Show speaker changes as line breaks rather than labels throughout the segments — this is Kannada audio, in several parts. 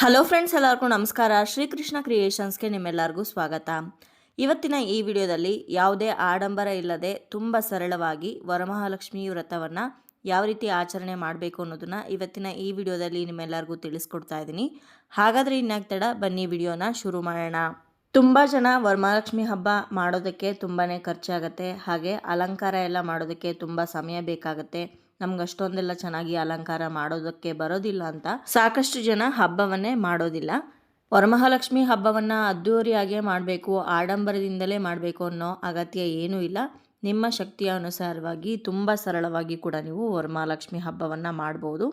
ಹಲೋ ಫ್ರೆಂಡ್ಸ್ ಎಲ್ಲರಿಗೂ ನಮಸ್ಕಾರ. ಶ್ರೀಕೃಷ್ಣ ಕ್ರಿಯೇಷನ್ಸ್ಗೆ ನಿಮ್ಮೆಲ್ಲರಿಗೂ ಸ್ವಾಗತ. ಇವತ್ತಿನ ಈ ವಿಡಿಯೋದಲ್ಲಿ ಯಾವುದೇ ಆಡಂಬರ ಇಲ್ಲದೆ ತುಂಬ ಸರಳವಾಗಿ ವರಮಹಾಲಕ್ಷ್ಮಿ ವ್ರತವನ್ನು ಯಾವ ರೀತಿ ಆಚರಣೆ ಮಾಡಬೇಕು ಅನ್ನೋದನ್ನು ಇವತ್ತಿನ ಈ ವಿಡಿಯೋದಲ್ಲಿ ನಿಮ್ಮೆಲ್ಲರಿಗೂ ತಿಳಿಸ್ಕೊಡ್ತಾ ಇದ್ದೀನಿ. ಹಾಗಾದರೆ ಇನ್ನಾಗ್ತಡ ಬನ್ನಿ ವಿಡಿಯೋನ ಶುರು ಮಾಡೋಣ. ತುಂಬ ಜನ ವರಮಹಾಲಕ್ಷ್ಮಿ ಹಬ್ಬ ಮಾಡೋದಕ್ಕೆ ತುಂಬಾ ಖರ್ಚಾಗತ್ತೆ. ಹಾಗೆ ಅಲಂಕಾರ ಎಲ್ಲ ಮಾಡೋದಕ್ಕೆ ತುಂಬ ಸಮಯ ಬೇಕಾಗತ್ತೆ. ನಮ್ಗೆ ಅಷ್ಟೊಂದೆಲ್ಲ ಚೆನ್ನಾಗಿ ಅಲಂಕಾರ ಮಾಡೋದಕ್ಕೆ ಬರೋದಿಲ್ಲ ಅಂತ ಸಾಕಷ್ಟು ಜನ ಹಬ್ಬವನ್ನೇ ಮಾಡೋದಿಲ್ಲ. ವರಮಹಾಲಕ್ಷ್ಮಿ ಹಬ್ಬವನ್ನು ಅದ್ದೂರಿಯಾಗೇ ಮಾಡಬೇಕು, ಆಡಂಬರದಿಂದಲೇ ಮಾಡಬೇಕು ಅನ್ನೋ ಅಗತ್ಯ ಏನೂ ಇಲ್ಲ. ನಿಮ್ಮ ಶಕ್ತಿಯ ಅನುಸಾರವಾಗಿ ತುಂಬ ಸರಳವಾಗಿ ಕೂಡ ನೀವು ವರಮಹಾಲಕ್ಷ್ಮಿ ಹಬ್ಬವನ್ನು ಮಾಡ್ಬೋದು.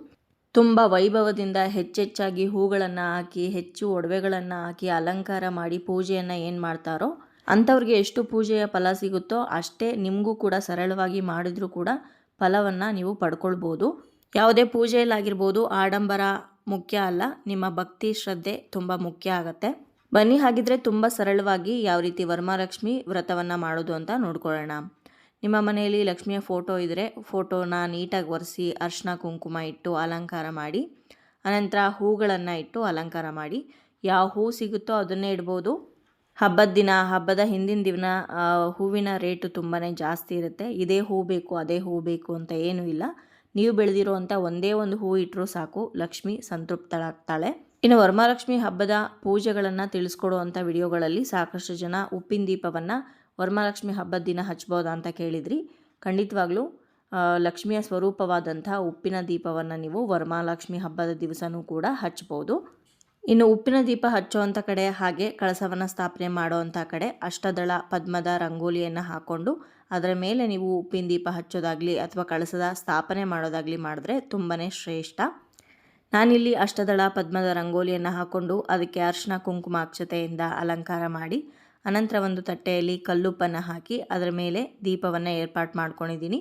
ತುಂಬ ವೈಭವದಿಂದ ಹೆಚ್ಚೆಚ್ಚಾಗಿ ಹೂಗಳನ್ನು ಹಾಕಿ, ಹೆಚ್ಚು ಒಡವೆಗಳನ್ನು ಹಾಕಿ ಅಲಂಕಾರ ಮಾಡಿ ಪೂಜೆಯನ್ನು ಏನು ಮಾಡ್ತಾರೋ, ಅಂಥವ್ರಿಗೆ ಎಷ್ಟು ಪೂಜೆಯ ಫಲ ಸಿಗುತ್ತೋ ಅಷ್ಟೇ ನಿಮಗೂ ಕೂಡ ಸರಳವಾಗಿ ಮಾಡಿದರೂ ಕೂಡ ಫಲವನ್ನು ನೀವು ಪಡ್ಕೊಳ್ಬೋದು. ಯಾವುದೇ ಪೂಜೆಯಲ್ಲಾಗಿರ್ಬೋದು, ಆಡಂಬರ ಮುಖ್ಯ ಅಲ್ಲ, ನಿಮ್ಮ ಭಕ್ತಿ, ಶ್ರದ್ಧೆ ತುಂಬ ಮುಖ್ಯ ಆಗುತ್ತೆ. ಬನ್ನಿ, ಹಾಗಿದ್ರೆ ತುಂಬ ಸರಳವಾಗಿ ಯಾವ ರೀತಿ ವರಮಹಾಲಕ್ಷ್ಮಿ ವ್ರತವನ್ನು ಮಾಡೋದು ಅಂತ ನೋಡ್ಕೊಳ್ಳೋಣ. ನಿಮ್ಮ ಮನೆಯಲ್ಲಿ ಲಕ್ಷ್ಮಿಯ ಫೋಟೋ ಇದ್ದರೆ ಫೋಟೋನ ನೀಟಾಗಿ ಒರೆಸಿ, ಅರ್ಶಿನ, ಕುಂಕುಮ ಇಟ್ಟು ಅಲಂಕಾರ ಮಾಡಿ, ಅನಂತರ ಹೂಗಳನ್ನು ಇಟ್ಟು ಅಲಂಕಾರ ಮಾಡಿ. ಯಾವ ಹೂ ಸಿಗುತ್ತೋ ಅದನ್ನೇ ಇಡ್ಬೋದು. ಹಬ್ಬದ ದಿನ, ಹಬ್ಬದ ಹಿಂದಿನ ದಿನ ಹೂವಿನ ರೇಟು ತುಂಬಾ ಜಾಸ್ತಿ ಇರುತ್ತೆ. ಇದೇ ಹೂ ಬೇಕು, ಅದೇ ಹೂ ಬೇಕು ಅಂತ ಏನೂ ಇಲ್ಲ. ನೀವು ಬೆಳೆದಿರುವಂಥ ಒಂದೇ ಒಂದು ಹೂ ಇಟ್ಟರೂ ಸಾಕು. ಲಕ್ಷ್ಮಿ ಸಂತೃಪ್ತಳಾಗ್ತಾಳೆ. ಇನ್ನು ವರಮಹಾಲಕ್ಷ್ಮಿ ಹಬ್ಬದ ಪೂಜೆಗಳನ್ನು ತಿಳಿಸ್ಕೊಡುವಂಥ ವಿಡಿಯೋಗಳಲ್ಲಿ ಸಾಕಷ್ಟು ಜನ ಉಪ್ಪಿನ ದೀಪವನ್ನು ವರಮಹಾಲಕ್ಷ್ಮಿ ಹಬ್ಬದ ದಿನ ಹಚ್ಬೋದಾ ಅಂತ ಕೇಳಿದ್ರಿ. ಖಂಡಿತವಾಗ್ಲೂ ಲಕ್ಷ್ಮಿಯ ಸ್ವರೂಪವಾದಂಥ ಉಪ್ಪಿನ ದೀಪವನ್ನು ನೀವು ವರಮಹಾಲಕ್ಷ್ಮಿ ಹಬ್ಬದ ದಿವಸನೂ ಕೂಡ ಹಚ್ಬೋದು. ಇನ್ನು ಉಪ್ಪಿನ ದೀಪ ಹಚ್ಚುವಂಥ ಕಡೆ ಹಾಗೆ ಕಳಸವನ್ನು ಸ್ಥಾಪನೆ ಮಾಡುವಂಥ ಕಡೆ ಅಷ್ಟದಳ ಪದ್ಮದ ರಂಗೋಲಿಯನ್ನು ಹಾಕ್ಕೊಂಡು ಅದರ ಮೇಲೆ ನೀವು ಉಪ್ಪಿನ ದೀಪ ಹಚ್ಚೋದಾಗಲಿ ಅಥವಾ ಕಳಸದ ಸ್ಥಾಪನೆ ಮಾಡೋದಾಗಲಿ ಮಾಡಿದ್ರೆ ತುಂಬಾ ಶ್ರೇಷ್ಠ. ನಾನಿಲ್ಲಿ ಅಷ್ಟದಳ ಪದ್ಮದ ರಂಗೋಲಿಯನ್ನು ಹಾಕ್ಕೊಂಡು ಅದಕ್ಕೆ ಅರ್ಶಿನ ಕುಂಕುಮ ಅಕ್ಷತೆಯಿಂದ ಅಲಂಕಾರ ಮಾಡಿ, ಅನಂತರ ಒಂದು ತಟ್ಟೆಯಲ್ಲಿ ಕಲ್ಲುಪ್ಪನ್ನು ಹಾಕಿ ಅದರ ಮೇಲೆ ದೀಪವನ್ನು ಏರ್ಪಾಟ್ ಮಾಡ್ಕೊಂಡಿದ್ದೀನಿ.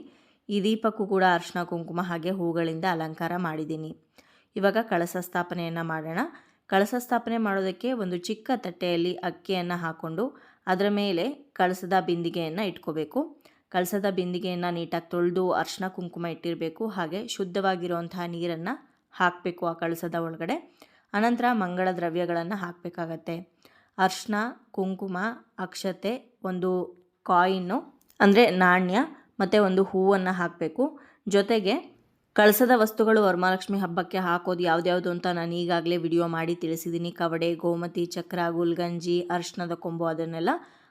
ಈ ದೀಪಕ್ಕೂ ಕೂಡ ಅರ್ಶಿನ ಕುಂಕುಮ ಹಾಗೆ ಹೂಗಳಿಂದ ಅಲಂಕಾರ ಮಾಡಿದ್ದೀನಿ. ಇವಾಗ ಕಳಸ ಸ್ಥಾಪನೆಯನ್ನು ಮಾಡೋಣ. ಕಳಸ ಸ್ಥಾಪನೆ ಮಾಡೋದಕ್ಕೆ ಒಂದು ಚಿಕ್ಕ ತಟ್ಟೆಯಲ್ಲಿ ಅಕ್ಕಿಯನ್ನು ಹಾಕ್ಕೊಂಡು ಅದರ ಮೇಲೆ ಕಳಸದ ಬಿಂದಿಗೆಯನ್ನು ಇಟ್ಕೋಬೇಕು. ಕಳಸದ ಬಿಂದಿಗೆಯನ್ನು ನೀಟಾಗಿ ತೊಳೆದು ಅರ್ಶಿನ ಕುಂಕುಮ ಇಟ್ಟಿರಬೇಕು. ಹಾಗೆ ಶುದ್ಧವಾಗಿರುವಂತಹ ನೀರನ್ನು ಹಾಕಬೇಕು ಆ ಕಳಸದ ಒಳಗಡೆ. ಅನಂತರ ಮಂಗಳ ದ್ರವ್ಯಗಳನ್ನು ಹಾಕಬೇಕಾಗತ್ತೆ. ಅರ್ಶಿನ ಕುಂಕುಮ, ಅಕ್ಷತೆ, ಒಂದು ಕಾಯಿನ್ನು, ಅಂದರೆ ನಾಣ್ಯ ಮತ್ತು ಒಂದು ಹೂವನ್ನು ಹಾಕಬೇಕು. ಜೊತೆಗೆ ಕಳಸದ ವಸ್ತುಗಳು ವರಮಹಾಲಕ್ಷ್ಮಿ ಹಬ್ಬಕ್ಕೆ ಹಾಕೋದು ಯಾವ್ದ್ಯಾವುದು ಅಂತ ನಾನು ಈಗಾಗಲೇ ವಿಡಿಯೋ ಮಾಡಿ ತಿಳಿಸಿದ್ದೀನಿ ಕವಡೆ, ಗೋಮತಿ, ಚಕ್ರ, ಗುಲ್ಗಂಜಿ, ಅರ್ಶನದ ಕೊಂಬು ಅದನ್ನೆಲ್ಲ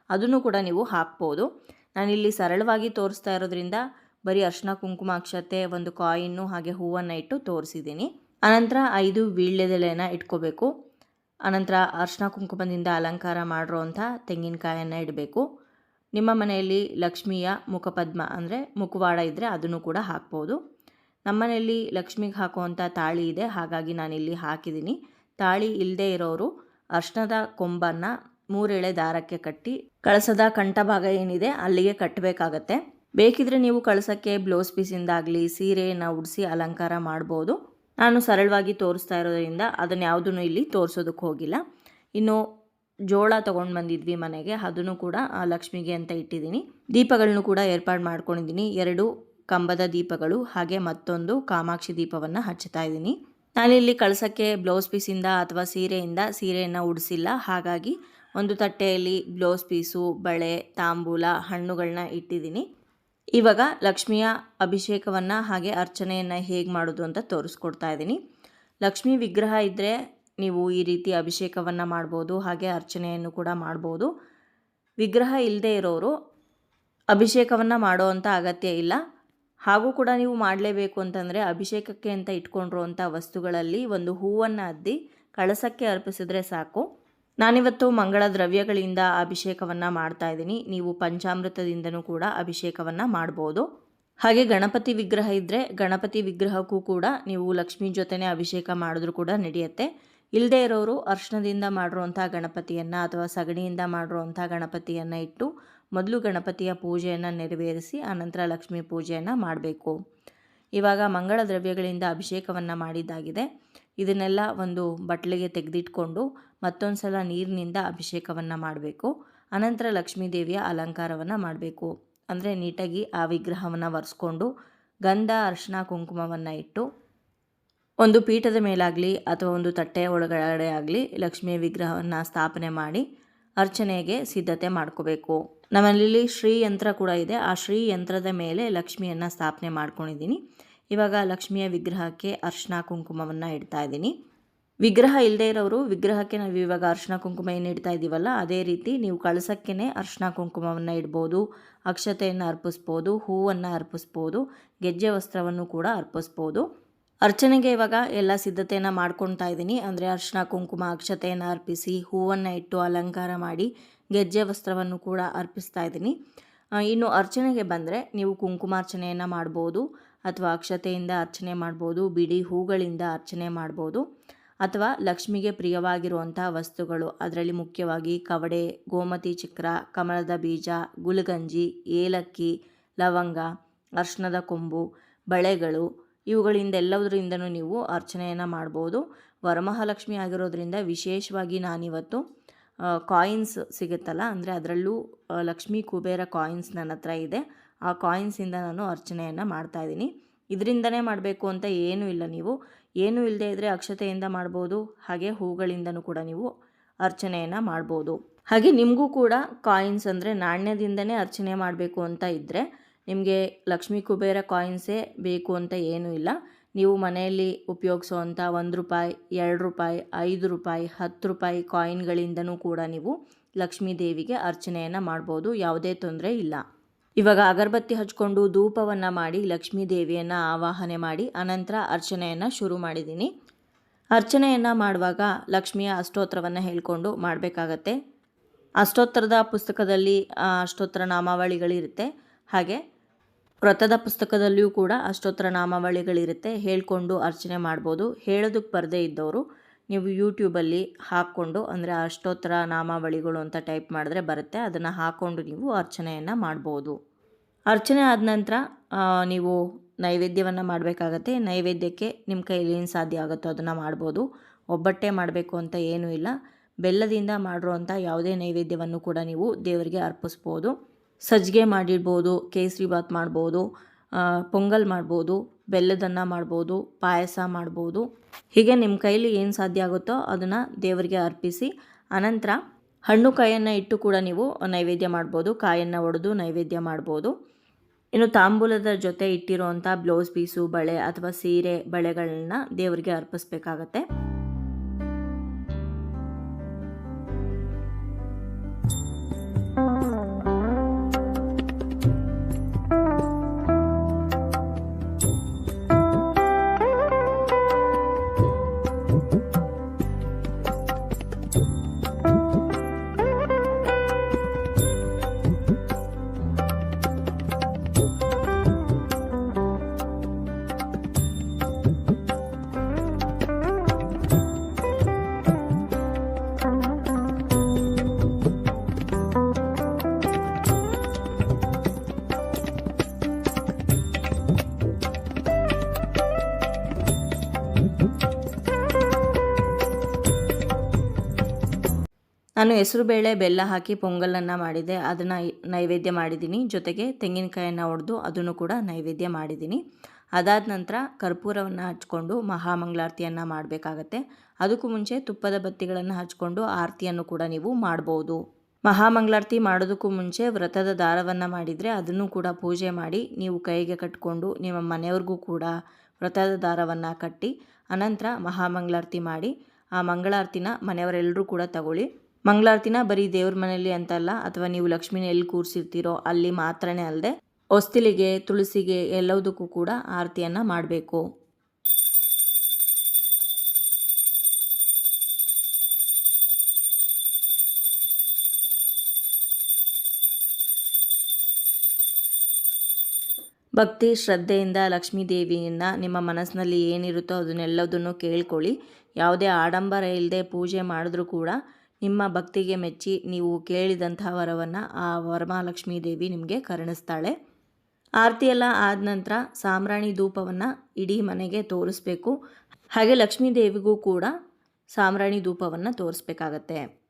ಅದನ್ನು ಕೂಡ ನೀವು ಹಾಕ್ಬೋದು. ನಾನಿಲ್ಲಿ ಸರಳವಾಗಿ ತೋರಿಸ್ತಾ ಇರೋದ್ರಿಂದ ಬರೀ ಅರ್ಶನ, ಕುಂಕುಮ, ಅಕ್ಷತೆ, ಒಂದು ಕಾಯಿನ್ನು ಹಾಗೆ ಹೂವನ್ನು ಇಟ್ಟು ತೋರಿಸಿದ್ದೀನಿ ಅನಂತರ ಐದು ವೀಳ್ಯದೆಲೆಯನ್ನು ಇಟ್ಕೋಬೇಕು. ಅನಂತರ ಅರ್ಶನ ಕುಂಕುಮದಿಂದ ಅಲಂಕಾರ ಮಾಡಿರೋವಂಥ ತೆಂಗಿನಕಾಯನ್ನು ಇಡಬೇಕು. ನಿಮ್ಮ ಮನೆಯಲ್ಲಿ ಲಕ್ಷ್ಮಿಯ ಮುಖಪದ್ಮ ಅಂದರೆ ಮುಖವಾಡ ಇದ್ದರೆ ಅದನ್ನು ಕೂಡ ಹಾಕ್ಬೋದು. ನಮ್ಮನೆಯಲ್ಲಿ ಲಕ್ಷ್ಮಿಗೆ ಹಾಕುವಂಥ ತಾಳಿ ಇದೆ, ಹಾಗಾಗಿ ನಾನಿಲ್ಲಿ ಹಾಕಿದ್ದೀನಿ ತಾಳಿ ಇಲ್ಲದೆ ಇರೋರು ಅರ್ಶನದ ಕೊಂಬನ್ನು ಮೂರೆಳೆ ದಾರಕ್ಕೆ ಕಟ್ಟಿ ಕಳಸದ ಕಂಠಭಾಗ ಏನಿದೆ ಅಲ್ಲಿಗೆ ಕಟ್ಟಬೇಕಾಗತ್ತೆ ಬೇಕಿದ್ರೆ ನೀವು ಕಳಸಕ್ಕೆ ಬ್ಲೌಸ್ ಪೀಸಿಂದಾಗಲಿ, ಸೀರೆಯನ್ನು ಉಡಿಸಿ ಅಲಂಕಾರ ಮಾಡ್ಬೋದು. ನಾನು ಸರಳವಾಗಿ ತೋರಿಸ್ತಾ ಇರೋದ್ರಿಂದ ಅದನ್ನು ಯಾವುದನ್ನು ಇಲ್ಲಿ ತೋರಿಸೋದಕ್ಕೆ ಹೋಗಿಲ್ಲ. ಇನ್ನು ಜೋಳ ತೊಗೊಂಡು ಬಂದಿದ್ವಿ ಮನೆಗೆ, ಅದನ್ನು ಕೂಡ ಲಕ್ಷ್ಮಿಗೆ ಅಂತ ಇಟ್ಟಿದ್ದೀನಿ ದೀಪಗಳನ್ನು ಕೂಡ ಏರ್ಪಾಡು ಮಾಡ್ಕೊಂಡಿದ್ದೀನಿ ಎರಡು ಕಂಬದ ದೀಪಗಳು ಹಾಗೆ ಮತ್ತೊಂದು ಕಾಮಾಕ್ಷಿ ದೀಪವನ್ನು ಹಚ್ಚುತ್ತಾ ಇದ್ದೀನಿ. ನಾನಿಲ್ಲಿ ಕಳಸಕ್ಕೆ ಬ್ಲೌಸ್ ಪೀಸಿಂದ ಅಥವಾ ಸೀರೆಯಿಂದ ಸೀರೆಯನ್ನು ಉಡಿಸಿಲ್ಲ. ಹಾಗಾಗಿ ಒಂದು ತಟ್ಟೆಯಲ್ಲಿ ಬ್ಲೌಸ್ ಪೀಸು, ಬಳೆ, ತಾಂಬೂಲ ಹಣ್ಣುಗಳನ್ನ ಇಟ್ಟಿದ್ದೀನಿ. ಇವಾಗ ಲಕ್ಷ್ಮಿಯ ಅಭಿಷೇಕವನ್ನು ಹಾಗೆ ಅರ್ಚನೆಯನ್ನು ಹೇಗೆ ಮಾಡೋದು ಅಂತ ತೋರಿಸ್ಕೊಡ್ತಾ ಇದ್ದೀನಿ. ಲಕ್ಷ್ಮಿ ವಿಗ್ರಹ ಇದ್ದರೆ ನೀವು ಈ ರೀತಿ ಅಭಿಷೇಕವನ್ನು ಮಾಡ್ಬೋದು, ಹಾಗೆ ಅರ್ಚನೆಯನ್ನು ಕೂಡ ಮಾಡ್ಬೋದು. ವಿಗ್ರಹ ಇಲ್ಲದೆ ಇರೋರು ಅಭಿಷೇಕವನ್ನು ಮಾಡೋ ಅಂಥ ಅಗತ್ಯ ಇಲ್ಲ. ಹಾಗೂ ಕೂಡ ನೀವು ಮಾಡಲೇಬೇಕು ಅಂತಂದರೆ ಅಭಿಷೇಕಕ್ಕೆ ಅಂತ ಇಟ್ಕೊಂಡಿರುವಂಥ ವಸ್ತುಗಳಲ್ಲಿ ಒಂದು ಹೂವನ್ನು ಅದ್ದಿ ಕಳಸಕ್ಕೆ ಅರ್ಪಿಸಿದ್ರೆ ಸಾಕು. ನಾನಿವತ್ತು ಮಂಗಳ ದ್ರವ್ಯಗಳಿಂದ ಅಭಿಷೇಕವನ್ನು ಮಾಡ್ತಾ ಇದ್ದೀನಿ. ನೀವು ಪಂಚಾಮೃತದಿಂದನೂ ಕೂಡ ಅಭಿಷೇಕವನ್ನು ಮಾಡ್ಬೋದು. ಹಾಗೆ ಗಣಪತಿ ವಿಗ್ರಹ ಇದ್ದರೆ ಗಣಪತಿ ವಿಗ್ರಹಕ್ಕೂ ಕೂಡ ನೀವು ಲಕ್ಷ್ಮಿ ಜೊತೆನೇ ಅಭಿಷೇಕ ಮಾಡಿದ್ರೂ ಕೂಡ ನಡೆಯುತ್ತೆ. ಇಲ್ಲದೇ ಇರೋರು ಅರ್ಶನದಿಂದ ಮಾಡಿರುವಂಥ ಗಣಪತಿಯನ್ನು ಅಥವಾ ಸಗಣಿಯಿಂದ ಮಾಡಿರುವಂಥ ಗಣಪತಿಯನ್ನು ಇಟ್ಟು ಮೊದಲು ಗಣಪತಿಯ ಪೂಜೆಯನ್ನು ನೆರವೇರಿಸಿ ಆನಂತರ ಲಕ್ಷ್ಮೀ ಪೂಜೆಯನ್ನು ಮಾಡಬೇಕು. ಇವಾಗ ಮಂಗಳ ದ್ರವ್ಯಗಳಿಂದ ಅಭಿಷೇಕವನ್ನು ಮಾಡಿದ್ದಾಗಿದೆ. ಇದನ್ನೆಲ್ಲ ಒಂದು ಬಟ್ಟಲಿಗೆ ತೆಗೆದಿಟ್ಕೊಂಡು ಮತ್ತೊಂದು ಸಲ ನೀರಿನಿಂದ ಅಭಿಷೇಕವನ್ನು ಮಾಡಬೇಕು. ಅನಂತರ ಲಕ್ಷ್ಮೀ ದೇವಿಯ ಅಲಂಕಾರವನ್ನು ಮಾಡಬೇಕು. ಅಂದರೆ ನೀಟಾಗಿ ಆ ವಿಗ್ರಹವನ್ನು ಒರೆಸ್ಕೊಂಡು ಗಂಧ ಅರ್ಶಿನ ಕುಂಕುಮವನ್ನು ಇಟ್ಟು ಒಂದು ಪೀಠದ ಮೇಲಾಗಲಿ ಅಥವಾ ಒಂದು ತಟ್ಟೆಯ ಒಳಗಡೆ ಆಗಲಿ ಲಕ್ಷ್ಮಿಯ ವಿಗ್ರಹವನ್ನು ಸ್ಥಾಪನೆ ಮಾಡಿ ಅರ್ಚನೆಗೆ ಸಿದ್ಧತೆ ಮಾಡ್ಕೋಬೇಕು. ನಮ್ಮಲ್ಲಿ ಶ್ರೀ ಯಂತ್ರ ಕೂಡ ಇದೆ. ಆ ಶ್ರೀ ಯಂತ್ರದ ಮೇಲೆ ಲಕ್ಷ್ಮಿಯನ್ನು ಸ್ಥಾಪನೆ ಮಾಡ್ಕೊಂಡಿದ್ದೀನಿ. ಇವಾಗ ಲಕ್ಷ್ಮಿಯ ವಿಗ್ರಹಕ್ಕೆ ಅರ್ಶಿನ ಕುಂಕುಮವನ್ನು ಇಡ್ತಾ ಇದ್ದೀನಿ. ವಿಗ್ರಹ ಇಲ್ಲದೆ ಇರೋರು ವಿಗ್ರಹಕ್ಕೆ ನಾವು ಇವಾಗ ಅರ್ಶಿನ ಕುಂಕುಮ ಏನು ಇಡ್ತಾ ಇದ್ದೀವಲ್ಲ, ಅದೇ ರೀತಿ ನೀವು ಕಳಸಕ್ಕೇ ಅರ್ಶನ ಕುಂಕುಮವನ್ನು ಇಡ್ಬೋದು, ಅಕ್ಷತೆಯನ್ನು ಅರ್ಪಿಸ್ಬೋದು, ಹೂವನ್ನು ಅರ್ಪಿಸ್ಬೋದು, ಗೆಜ್ಜೆ ವಸ್ತ್ರವನ್ನು ಕೂಡ ಅರ್ಪಿಸ್ಬೋದು. ಅರ್ಚನೆಗೆ ಇವಾಗ ಎಲ್ಲ ಸಿದ್ಧತೆಯನ್ನು ಮಾಡ್ಕೊತಾ ಇದ್ದೀನಿ. ಅಂದರೆ ಅರ್ಶಿನ ಕುಂಕುಮ, ಅಕ್ಷತೆಯನ್ನು ಅರ್ಪಿಸಿ, ಹೂವನ್ನು ಇಟ್ಟು ಅಲಂಕಾರ ಮಾಡಿ ಗೆಜ್ಜೆ ವಸ್ತ್ರವನ್ನು ಕೂಡ ಅರ್ಪಿಸ್ತಾ ಇದ್ದೀನಿ. ಇನ್ನು ಅರ್ಚನೆಗೆ ಬಂದರೆ ನೀವು ಕುಂಕುಮಾರ್ಚನೆಯನ್ನು ಮಾಡ್ಬೋದು, ಅಥವಾ ಅಕ್ಷತೆಯಿಂದ ಅರ್ಚನೆ ಮಾಡ್ಬೋದು, ಬಿಡಿ ಹೂಗಳಿಂದ ಅರ್ಚನೆ ಮಾಡ್ಬೋದು, ಅಥವಾ ಲಕ್ಷ್ಮಿಗೆ ಪ್ರಿಯವಾಗಿರುವಂತಹ ವಸ್ತುಗಳು, ಅದರಲ್ಲಿ ಮುಖ್ಯವಾಗಿ ಕವಡೆ, ಗೋಮತಿ ಚಿಕ್ರ, ಕಮಲದ ಬೀಜ, ಗುಲಗಂಜಿ, ಏಲಕ್ಕಿ, ಲವಂಗ, ಅರ್ಶನದ ಕೊಂಬು, ಬಳೆಗಳು ಇವುಗಳಿಂದ ಎಲ್ಲದರಿಂದನೂ ನೀವು ಅರ್ಚನೆಯನ್ನು ಮಾಡ್ಬೋದು. ವರಮಹಾಲಕ್ಷ್ಮಿ ಆಗಿರೋದ್ರಿಂದ ವಿಶೇಷವಾಗಿ ನಾನಿವತ್ತು ಕಾಯಿನ್ಸ್ ಸಿಗುತ್ತಲ್ಲ, ಅಂದರೆ ಅದರಲ್ಲೂ ಲಕ್ಷ್ಮೀ ಕುಬೇರ ಕಾಯಿನ್ಸ್ ನನ್ನ ಹತ್ರ ಇದೆ. ಆ ಕಾಯಿನ್ಸಿಂದ ನಾನು ಅರ್ಚನೆಯನ್ನು ಮಾಡ್ತಾಯಿದ್ದೀನಿ ಇದರಿಂದನೇ ಮಾಡಬೇಕು ಅಂತ ಏನೂ ಇಲ್ಲ ನೀವು. ಏನೂ ಇಲ್ಲದೆ ಇದ್ದರೆ ಅಕ್ಷತೆಯಿಂದ ಮಾಡ್ಬೋದು, ಹಾಗೆ ಹೂಗಳಿಂದನೂ ಕೂಡ ನೀವು ಅರ್ಚನೆಯನ್ನು ಮಾಡ್ಬೋದು. ಹಾಗೆ ನಿಮಗೂ ಕೂಡ ಕಾಯಿನ್ಸ್ ಅಂದರೆ ನಾಣ್ಯದಿಂದನೇ ಅರ್ಚನೆ ಮಾಡಬೇಕು ಅಂತ ಇದ್ದರೆ ನಿಮಗೆ ಲಕ್ಷ್ಮೀ ಕುಬೇರ ಕಾಯಿನ್ಸೇ ಬೇಕು ಅಂತ ಏನೂ ಇಲ್ಲ. ನೀವು ಮನೆಯಲ್ಲಿ ಉಪಯೋಗಿಸೋವಂಥ ಒಂದು ರೂಪಾಯಿ, ಎರಡು ರೂಪಾಯಿ, ಐದು ರೂಪಾಯಿ, ಹತ್ತು ರೂಪಾಯಿ ಕಾಯಿನ್ಗಳಿಂದನೂ ಕೂಡ ನೀವು ಲಕ್ಷ್ಮೀ ದೇವಿಗೆ ಅರ್ಚನೆಯನ್ನು ಮಾಡ್ಬೋದು. ಯಾವುದೇ ತೊಂದರೆ ಇಲ್ಲ. ಇವಾಗ ಅಗರಬತ್ತಿ ಹಚ್ಕೊಂಡು ಧೂಪವನ್ನು ಮಾಡಿ ಲಕ್ಷ್ಮೀ ದೇವಿಯನ್ನು ಆವಾಹನೆ ಮಾಡಿ ಅನಂತರ ಅರ್ಚನೆಯನ್ನು ಶುರು ಮಾಡಿದ್ದೀನಿ. ಅರ್ಚನೆಯನ್ನು ಮಾಡುವಾಗ ಲಕ್ಷ್ಮಿಯ ಅಷ್ಟೋತ್ರವನ್ನು ಹೇಳ್ಕೊಂಡು ಮಾಡಬೇಕಾಗತ್ತೆ. ಅಷ್ಟೋತ್ತರದ ಪುಸ್ತಕದಲ್ಲಿ ಅಷ್ಟೋತ್ತರ ನಾಮಾವಳಿಗಳಿರುತ್ತೆ. ಹಾಗೆ ವ್ರತದ ಪುಸ್ತಕದಲ್ಲಿಯೂ ಕೂಡ ಅಷ್ಟೋತ್ತರ ನಾಮಾವಳಿಗಳಿರುತ್ತೆ. ಹೇಳ್ಕೊಂಡು ಅರ್ಚನೆ ಮಾಡ್ಬೋದು. ಹೇಳೋದಕ್ಕೆ ಬರದೇ ಇದ್ದವರು ನೀವು ಯೂಟ್ಯೂಬಲ್ಲಿ ಹಾಕ್ಕೊಂಡು, ಅಂದರೆ ಅಷ್ಟೋತ್ತರ ನಾಮಾವಳಿಗಳು ಅಂತ ಟೈಪ್ ಮಾಡಿದ್ರೆ ಬರುತ್ತೆ. ಅದನ್ನು ಹಾಕ್ಕೊಂಡು ನೀವು ಅರ್ಚನೆಯನ್ನು ಮಾಡ್ಬೋದು. ಅರ್ಚನೆ ಆದ ನಂತರ ನೀವು ನೈವೇದ್ಯವನ್ನು ಮಾಡಬೇಕಾಗತ್ತೆ. ನೈವೇದ್ಯಕ್ಕೆ ನಿಮ್ಮ ಕೈಲಿ ಏನು ಸಾಧ್ಯ ಆಗುತ್ತೋ ಅದನ್ನು ಮಾಡ್ಬೋದು. ಒಬ್ಬಟ್ಟೆ ಮಾಡಬೇಕು ಅಂತ ಏನೂ ಇಲ್ಲ. ಬೆಲ್ಲದಿಂದ ಮಾಡಿರುವಂಥ ಯಾವುದೇ ನೈವೇದ್ಯವನ್ನು ಕೂಡ ನೀವು ದೇವರಿಗೆ ಅರ್ಪಿಸ್ಬೋದು. ಸಜ್ಜಿಗೆ ಮಾಡಿರ್ಬೋದು, ಕೇಸರಿ ಬಾತ್ ಮಾಡ್ಬೋದು ಪೊಂಗಲ್ ಮಾಡ್ಬೋದು, ಬೆಲ್ಲದನ್ನ ಮಾಡ್ಬೋದು, ಪಾಯಸ ಮಾಡ್ಬೋದು. ಹೀಗೆ ನಿಮ್ಮ ಕೈಲಿ ಏನು ಸಾಧ್ಯ ಆಗುತ್ತೋ ಅದನ್ನು ದೇವರಿಗೆ ಅರ್ಪಿಸಿ, ಅನಂತರ ಹಣ್ಣು ಕಾಯನ್ನು ಇಟ್ಟು ಕೂಡ ನೀವು ನೈವೇದ್ಯ ಮಾಡ್ಬೋದು, ಕಾಯನ್ನು ಒಡೆದು ನೈವೇದ್ಯ ಮಾಡ್ಬೋದು. ಇನ್ನು ತಾಂಬೂಲದ ಜೊತೆ ಇಟ್ಟಿರುವಂಥ ಬ್ಲೌಸ್ ಪೀಸು ಬಳೆ ಅಥವಾ ಸೀರೆ, ಬಳೆಗಳನ್ನ ದೇವರಿಗೆ ಅರ್ಪಿಸ್ಬೇಕಾಗತ್ತೆ. ನಾನು ಹೆಸರುಬೇಳೆ ಬೆಲ್ಲ ಹಾಕಿ ಪೊಂಗಲನ್ನು ಮಾಡಿದೆ. ಅದನ್ನು ನೈವೇದ್ಯ ಮಾಡಿದ್ದೀನಿ ಜೊತೆಗೆ ತೆಂಗಿನಕಾಯನ್ನು ಒಡೆದು ಅದನ್ನು ಕೂಡ ನೈವೇದ್ಯ ಮಾಡಿದ್ದೀನಿ ಅದಾದ ನಂತರ ಕರ್ಪೂರವನ್ನು ಹಚ್ಕೊಂಡು ಮಹಾಮಂಗಳಾರತಿಯನ್ನು ಮಾಡಬೇಕಾಗತ್ತೆ. ಅದಕ್ಕೂ ಮುಂಚೆ ತುಪ್ಪದ ಬತ್ತಿಗಳನ್ನು ಹಚ್ಕೊಂಡು ಆರತಿಯನ್ನು ಕೂಡ ನೀವು ಮಾಡ್ಬೋದು. ಮಹಾಮಂಗಳಾರತಿ ಮಾಡೋದಕ್ಕೂ ಮುಂಚೆ ವ್ರತದ ದಾರವನ್ನು ಮಾಡಿದರೆ ಅದನ್ನು ಕೂಡ ಪೂಜೆ ಮಾಡಿ ನೀವು ಕೈಗೆ ಕಟ್ಕೊಂಡು ನಿಮ್ಮ ಮನೆಯವ್ರಿಗೂ ಕೂಡ ವ್ರತದ ದಾರವನ್ನು ಕಟ್ಟಿ, ಅನಂತರ ಮಹಾಮಂಗಳಾರತಿ ಮಾಡಿ ಆ ಮಂಗಳಾರತಿನ ಮನೆಯವರೆಲ್ಲರೂ ಕೂಡ ತಗೊಳ್ಳಿ. ಮಂಗಳಾರತಿನ ಬರೀ ದೇವ್ರ ಮನೆಯಲ್ಲಿ ಅಂತಲ್ಲ, ಅಥವಾ ನೀವು ಲಕ್ಷ್ಮೀನ ಎಲ್ಲಿ ಕೂರಿಸಿರ್ತೀರೋ ಅಲ್ಲಿ ಮಾತ್ರನೇ ಅಲ್ಲದೆ ಹೊಸ್ತಿಲಿಗೆ, ತುಳಸಿಗೆ ಎಲ್ಲದಕ್ಕೂ ಕೂಡ ಆರತಿಯನ್ನು ಮಾಡಬೇಕು. ಭಕ್ತಿ, ಶ್ರದ್ಧೆಯಿಂದ ಲಕ್ಷ್ಮೀ ದೇವಿಯನ್ನು ನಿಮ್ಮ ಮನಸ್ಸಿನಲ್ಲಿ ಏನಿರುತ್ತೋ ಅದನ್ನೆಲ್ಲದನ್ನು ಕೇಳ್ಕೊಳ್ಳಿ. ಯಾವುದೇ ಆಡಂಬರ ಇಲ್ಲದೆ ಪೂಜೆ ಮಾಡಿದ್ರೂ ಕೂಡ ನಿಮ್ಮ ಭಕ್ತಿಗೆ ಮೆಚ್ಚಿ ನೀವು ಕೇಳಿದಂಥ ವರವನ್ನು ಆ ವರಮಹಾಲಕ್ಷ್ಮೀ ದೇವಿ ನಿಮಗೆ ಕರುಣಿಸ್ತಾಳೆ. ಎಲ್ಲ ಆದ ನಂತರ ಸಾಮ್ರಾಣಿ ಧೂಪವನ್ನು ಇಡೀ ಮನೆಗೆ ತೋರಿಸ್ಬೇಕು. ಹಾಗೆ ಲಕ್ಷ್ಮೀ ದೇವಿಗೂ ಕೂಡ ಸಾಮ್ರಾಣಿ ಧೂಪವನ್ನು ತೋರಿಸ್ಬೇಕಾಗತ್ತೆ.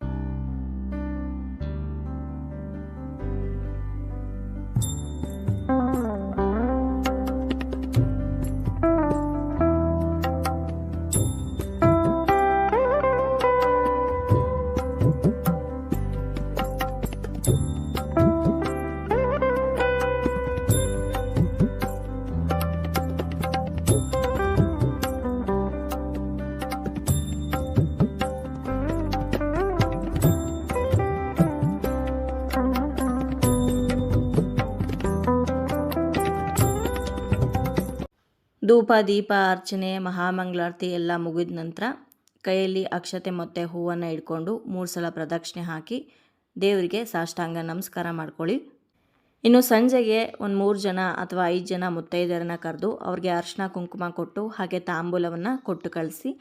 ಧೂಪ, ದೀಪ, ಅರ್ಚನೆ, ಮಹಾಮಂಗಳಾರತಿ ಎಲ್ಲ ಮುಗಿದ ನಂತರ ಕೈಯಲ್ಲಿ ಅಕ್ಷತೆ ಮತ್ತು ಹೂವನ್ನು ಇಟ್ಕೊಂಡು ಮೂರು ಸಲ ಪ್ರದಕ್ಷಿಣೆ ಹಾಕಿ ದೇವರಿಗೆ ಸಾಷ್ಟಾಂಗ ನಮಸ್ಕಾರ ಮಾಡ್ಕೊಳ್ಳಿ. ಇನ್ನು ಸಂಜೆಗೆ ಒಂದು ಮೂರು ಜನ ಅಥವಾ ಐದು ಜನ ಮುತ್ತೈದೆಯರನ್ನ ಕರೆದು ಅವ್ರಿಗೆ ಅರ್ಶಿನ, ಕುಂಕುಮ ಕೊಟ್ಟು ಹಾಗೆ ತಾಂಬೂಲವನ್ನು ಕೊಟ್ಟು ಕಳಿಸಿ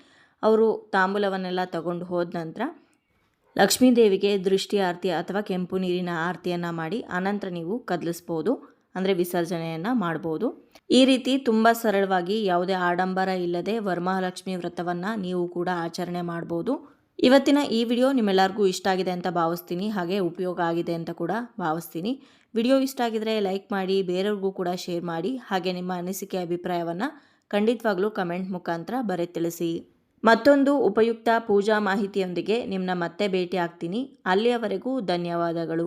ಅವರು ತಾಂಬೂಲವನ್ನೆಲ್ಲ ತಗೊಂಡು ಹೋದ ನಂತರ ಲಕ್ಷ್ಮೀದೇವಿಗೆ ದೃಷ್ಟಿ ಆರತಿ ಅಥವಾ ಕೆಂಪು ನೀರಿನ ಆರತಿಯನ್ನು ಮಾಡಿ ಆನಂತರ ನೀವು ಕದಲಿಸ್ಬೋದು. ಅಂದರೆ ವಿಸರ್ಜನೆಯನ್ನು ಮಾಡ್ಬೋದು. ಈ ರೀತಿ ತುಂಬ ಸರಳವಾಗಿ ಯಾವುದೇ ಆಡಂಬರ ಇಲ್ಲದೆ ವರಮಹಾಲಕ್ಷ್ಮಿ ವ್ರತವನ್ನು ನೀವು ಕೂಡ ಆಚರಣೆ ಮಾಡ್ಬೋದು. ಇವತ್ತಿನ ಈ ವಿಡಿಯೋ ನಿಮ್ಮೆಲ್ಲರಿಗೂ ಇಷ್ಟ ಆಗಿದೆ ಅಂತ ಭಾವಿಸ್ತೀನಿ. ಹಾಗೆ ಉಪಯೋಗ ಆಗಿದೆ ಅಂತ ಕೂಡ ಭಾವಿಸ್ತೀನಿ. ವಿಡಿಯೋ ಇಷ್ಟ ಆಗಿದ್ರೆ ಲೈಕ್ ಮಾಡಿ, ಬೇರೆಯವ್ರಿಗೂ ಕೂಡ ಶೇರ್ ಮಾಡಿ, ಹಾಗೆ ನಿಮ್ಮ ಅನಿಸಿಕೆ, ಅಭಿಪ್ರಾಯವನ್ನು ಖಂಡಿತವಾಗ್ಲೂ ಕಮೆಂಟ್ ಮುಖಾಂತರ ಬರೆ ತಿಳಿಸಿ ಮತ್ತೊಂದು ಉಪಯುಕ್ತ ಪೂಜಾ ಮಾಹಿತಿಯೊಂದಿಗೆ ನಿಮ್ಮನ್ನ ಮತ್ತೆ ಭೇಟಿ ಆಗ್ತೀನಿ ಅಲ್ಲಿಯವರೆಗೂ ಧನ್ಯವಾದಗಳು.